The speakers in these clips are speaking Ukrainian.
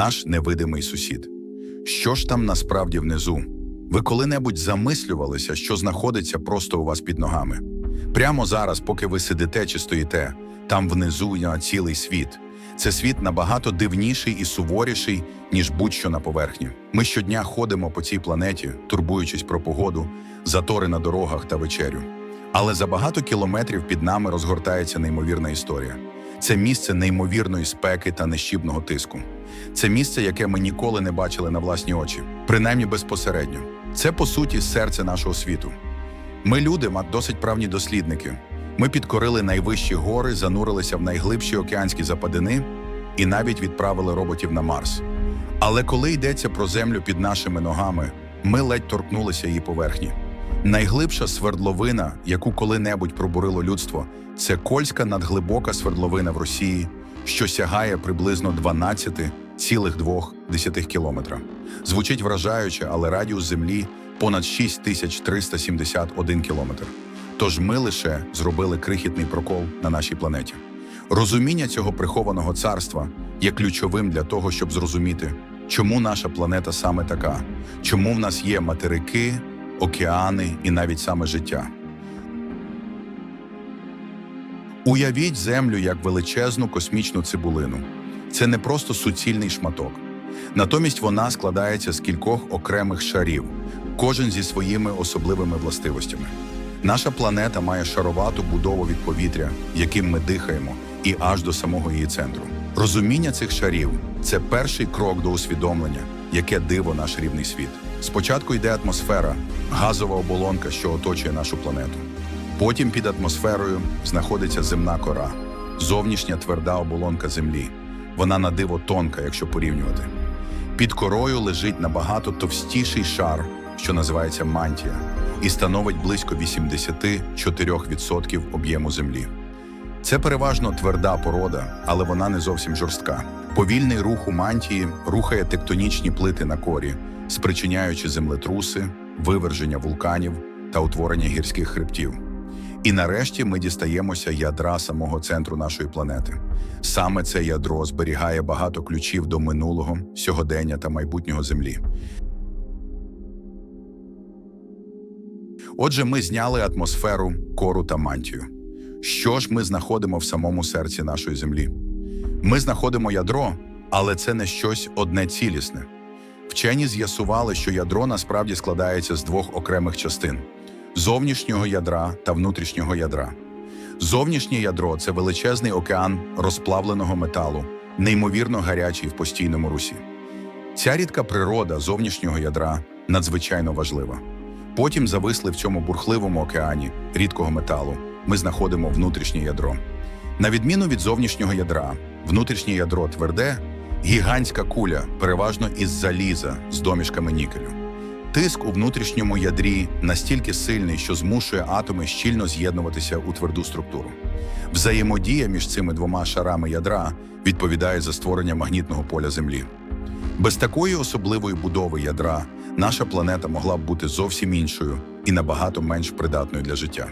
наш невидимий сусід. Що ж там насправді внизу? Ви коли-небудь замислювалися, що знаходиться просто у вас під ногами? Прямо зараз, поки ви сидите чи стоїте, там внизу є цілий світ. Це світ набагато дивніший і суворіший, ніж будь-що на поверхні. Ми щодня ходимо по цій планеті, турбуючись про погоду, затори на дорогах та вечерю. Але за багато кілометрів під нами розгортається неймовірна історія. Це місце неймовірної спеки та нещібного тиску. Це місце, яке ми ніколи не бачили на власні очі, принаймні безпосередньо. Це по суті серце нашого світу. Ми люди, ма досить правні дослідники. Ми підкорили найвищі гори, занурилися в найглибші океанські западини і навіть відправили роботів на Марс. Але коли йдеться про землю під нашими ногами, ми ледь торкнулися її поверхні. Найглибша свердловина, яку коли-небудь пробурило людство, це Кольська надглибока свердловина в Росії, що сягає приблизно 12,2 кілометра. Звучить вражаюче, але радіус Землі понад 6371 кілометр. Тож ми лише зробили крихітний прокол на нашій планеті. Розуміння цього прихованого царства є ключовим для того, щоб зрозуміти, чому наша планета саме така, чому в нас є материки, океани і навіть саме життя. Уявіть Землю як величезну космічну цибулину. Це не просто суцільний шматок. Натомість вона складається з кількох окремих шарів, кожен зі своїми особливими властивостями. Наша планета має шаровату будову від повітря, яким ми дихаємо, і аж до самого її центру. Розуміння цих шарів це перший крок до усвідомлення, яке диво наш рівний світ. Спочатку йде атмосфера, газова оболонка, що оточує нашу планету. Потім під атмосферою знаходиться земна кора, зовнішня тверда оболонка Землі. Вона на диво тонка, якщо порівнювати. Під корою лежить набагато товстіший шар, що називається мантія, і становить близько 84% об'єму Землі. Це переважно тверда порода, але вона не зовсім жорстка. Повільний рух у мантії рухає тектонічні плити на корі, спричиняючи землетруси, виверження вулканів та утворення гірських хребтів. І нарешті ми дістаємося ядра самого центру нашої планети. Саме це ядро зберігає багато ключів до минулого, сьогодення та майбутнього Землі. Отже, ми зняли атмосферу, кору та мантію. Що ж ми знаходимо в самому серці нашої землі? Ми знаходимо ядро, але це не щось одне цілісне. Вчені з'ясували, що ядро насправді складається з двох окремих частин зовнішнього ядра та внутрішнього ядра. Зовнішнє ядро це величезний океан розплавленого металу, неймовірно гарячий в постійному русі. Ця рідка природа зовнішнього ядра надзвичайно важлива. Потім зависли в цьому бурхливому океані рідкого металу. Ми знаходимо внутрішнє ядро. На відміну від зовнішнього ядра, внутрішнє ядро тверде, гігантська куля, переважно із заліза з домішками нікелю. Тиск у внутрішньому ядрі настільки сильний, що змушує атоми щільно з'єднуватися у тверду структуру. Взаємодія між цими двома шарами ядра відповідає за створення магнітного поля Землі. Без такої особливої будови ядра наша планета могла б бути зовсім іншою і набагато менш придатною для життя.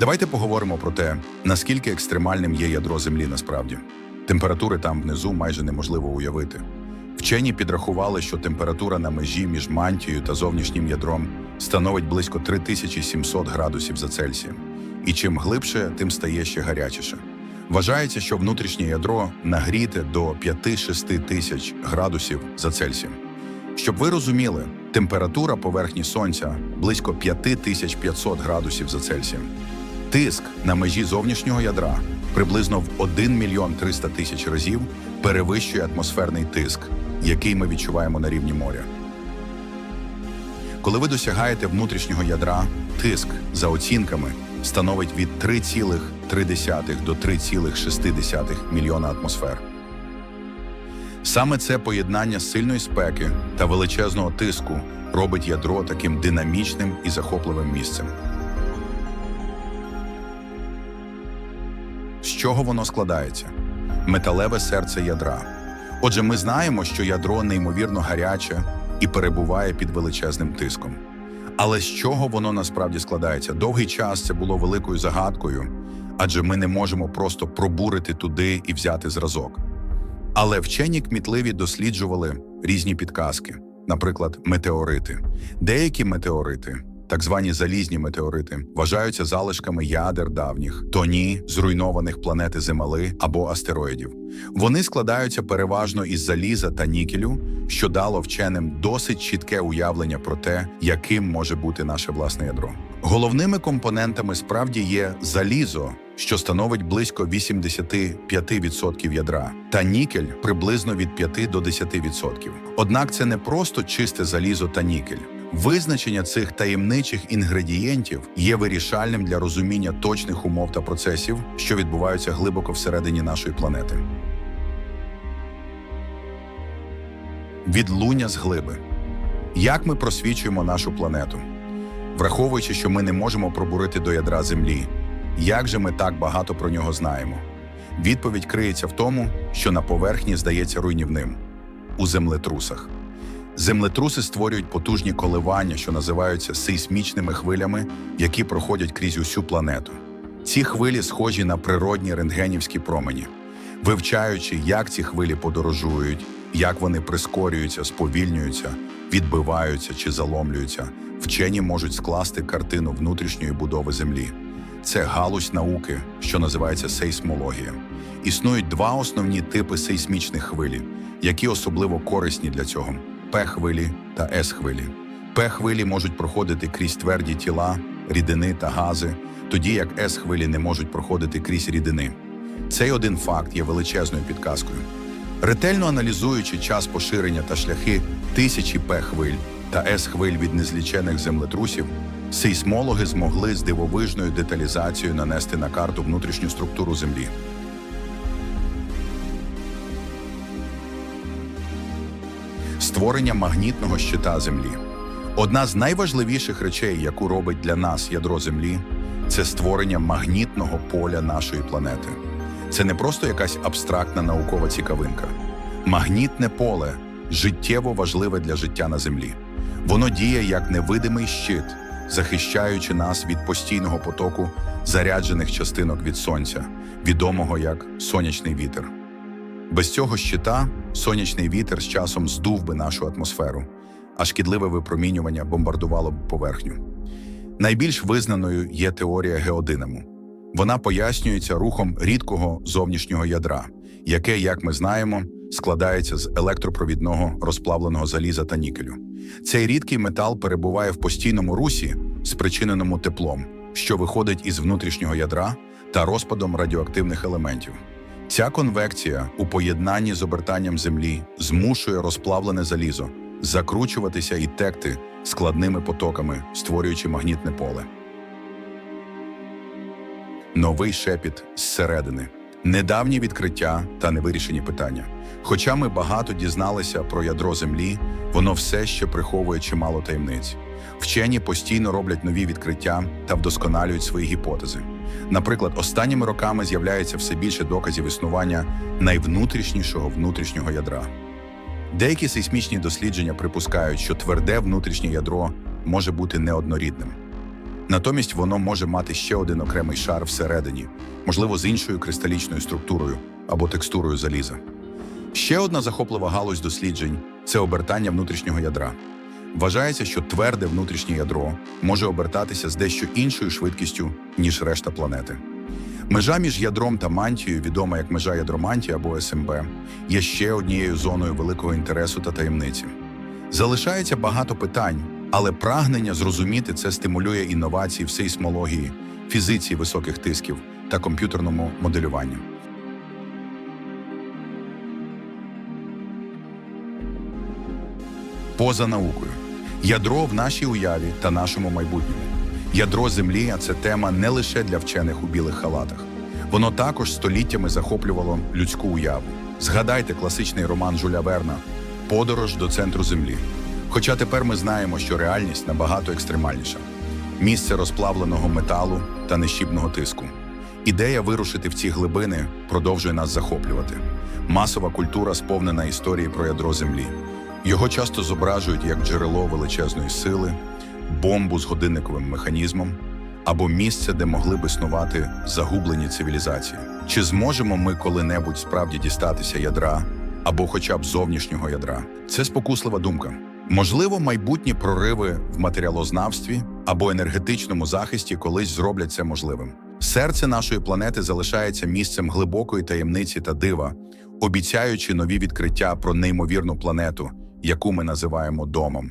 Давайте поговоримо про те, наскільки екстремальним є ядро Землі насправді. Температури там внизу майже неможливо уявити. Вчені підрахували, що температура на межі між мантією та зовнішнім ядром становить близько 3700 градусів за Цельсієм. І чим глибше, тим стає ще гарячіше. Вважається, що внутрішнє ядро нагріте до 5-6 тисяч градусів за Цельсієм. Щоб ви розуміли, температура поверхні Сонця близько 5500 градусів за Цельсієм. Тиск на межі зовнішнього ядра приблизно в 1 мільйон 300 тисяч разів перевищує атмосферний тиск, який ми відчуваємо на рівні моря. Коли ви досягаєте внутрішнього ядра, тиск за оцінками становить від 3,3 до 3,6 мільйона атмосфер. Саме це поєднання сильної спеки та величезного тиску робить ядро таким динамічним і захопливим місцем. Чого воно складається? Металеве серце ядра. Отже, ми знаємо, що ядро неймовірно гаряче і перебуває під величезним тиском. Але з чого воно насправді складається? Довгий час це було великою загадкою, адже ми не можемо просто пробурити туди і взяти зразок. Але вчені кмітливі досліджували різні підказки, наприклад, метеорити. Деякі метеорити, так звані залізні метеорити, вважаються залишками ядер давніх, тоні зруйнованих планети Земли або астероїдів. Вони складаються переважно із заліза та нікелю, що дало вченим досить чітке уявлення про те, яким може бути наше власне ядро. Головними компонентами справді є залізо, що становить близько 85% ядра, та нікель приблизно від 5 до 10%. Однак це не просто чисте залізо та нікель. Визначення цих таємничих інгредієнтів є вирішальним для розуміння точних умов та процесів, що відбуваються глибоко всередині нашої планети. Відлуння з глиби. Як ми просвічуємо нашу планету? Враховуючи, що ми не можемо пробурити до ядра Землі, як же ми так багато про нього знаємо? Відповідь криється в тому, що на поверхні здається руйнівним у землетрусах. Землетруси створюють потужні коливання, що називаються сейсмічними хвилями, які проходять крізь усю планету. Ці хвилі схожі на природні рентгенівські промені. Вивчаючи, як ці хвилі подорожують, як вони прискорюються, сповільнюються, відбиваються чи заломлюються, вчені можуть скласти картину внутрішньої будови Землі. Це галузь науки, що називається сейсмологія. Існують два основні типи сейсмічних хвилі, які особливо корисні для цього: П-хвилі та С-хвилі. П-хвилі можуть проходити крізь тверді тіла, рідини та гази, тоді як С-хвилі не можуть проходити крізь рідини. Цей один факт є величезною підказкою. Ретельно аналізуючи час поширення та шляхи тисячі П-хвиль та С-хвиль від незлічених землетрусів, сейсмологи змогли з дивовижною деталізацією нанести на карту внутрішню структуру Землі. Створення магнітного щита Землі. Одна з найважливіших речей, яку робить для нас ядро Землі, це створення магнітного поля нашої планети. Це не просто якась абстрактна наукова цікавинка. Магнітне поле життєво важливе для життя на Землі. Воно діє як невидимий щит, захищаючи нас від постійного потоку заряджених частинок від сонця, відомого як сонячний вітер. Без цього щита сонячний вітер з часом здув би нашу атмосферу, а шкідливе випромінювання бомбардувало б поверхню. Найбільш визнаною є теорія геодинаму. Вона пояснюється рухом рідкого зовнішнього ядра, яке, як ми знаємо, складається з електропровідного розплавленого заліза та нікелю. Цей рідкий метал перебуває в постійному русі, спричиненому теплом, що виходить із внутрішнього ядра та розпадом радіоактивних елементів. Ця конвекція у поєднанні з обертанням Землі змушує розплавлене залізо закручуватися і текти складними потоками, створюючи магнітне поле. Новий шепіт зсередини, недавні відкриття та невирішені питання. Хоча ми багато дізналися про ядро Землі, воно все ще приховує чимало таємниць. Вчені постійно роблять нові відкриття та вдосконалюють свої гіпотези. Наприклад, останніми роками з'являється все більше доказів існування найвнутрішнішого внутрішнього ядра. Деякі сейсмічні дослідження припускають, що тверде внутрішнє ядро може бути неоднорідним. Натомість воно може мати ще один окремий шар всередині, можливо, з іншою кристалічною структурою або текстурою заліза. Ще одна захоплива галузь досліджень це обертання внутрішнього ядра. Вважається, що тверде внутрішнє ядро може обертатися з дещо іншою швидкістю, ніж решта планети. Межа між ядром та мантією, відома як межа ядромантії або СМБ, є ще однією зоною великого інтересу та таємниці. Залишається багато питань, але прагнення зрозуміти це стимулює інновації в сейсмології, фізиці високих тисків та комп'ютерному моделюванні. Поза наукою. Ядро в нашій уяві та нашому майбутньому. Ядро Землі це тема не лише для вчених у білих халатах. Воно також століттями захоплювало людську уяву. Згадайте класичний роман Жуля Верна Подорож до центру Землі. Хоча тепер ми знаємо, що реальність набагато екстремальніша: місце розплавленого металу та нещібного тиску. Ідея вирушити в ці глибини продовжує нас захоплювати. Масова культура сповнена історії про ядро Землі. Його часто зображують як джерело величезної сили, бомбу з годинниковим механізмом або місце, де могли б існувати загублені цивілізації. Чи зможемо ми коли-небудь справді дістатися ядра або хоча б зовнішнього ядра? Це спокуслива думка. Можливо, майбутні прориви в матеріалознавстві або енергетичному захисті колись зроблять це можливим. Серце нашої планети залишається місцем глибокої таємниці та дива, обіцяючи нові відкриття про неймовірну планету, яку ми називаємо домом.